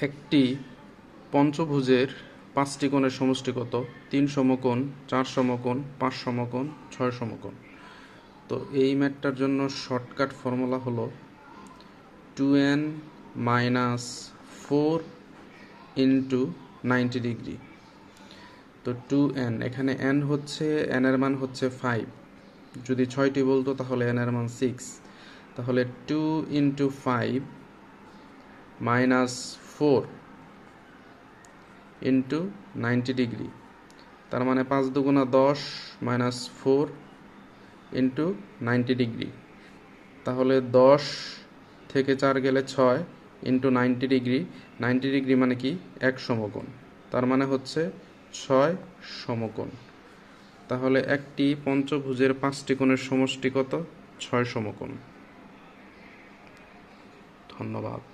একটি পঞ্চভুজের পাঁচটি কোণের সমষ্টি কত? তিন সমকোণ, চার সমকোণ, পাঁচ সমকোণ, ছয় সমকোণ। তো এই ম্যাথটার জন্য শর্টকাট ফর্মুলা হলো two n minus four into ninety degree. তো টু এন, এখানে এন হচ্ছে, এন এর মান হচ্ছে ফাইভ। যদি ছয়টি বলতো তাহলে এন এর মান সিক্স। তাহলে two into five minus four into ninety degree. তার মানে পাঁচ দুগুণা দশ minus four into ninety degree. তাহলে দশ থেকে চার গেলে ছয় into ninety degree. Ninety degree মানে কি? এক সমকোণ। তার মানে হচ্ছে ছয় সমকোণ। তাহলে একটি পঞ্চভুজের পাঁচটি কোণের সমষ্টি কত? ছয় সমকোণ। ধন্যবাদ।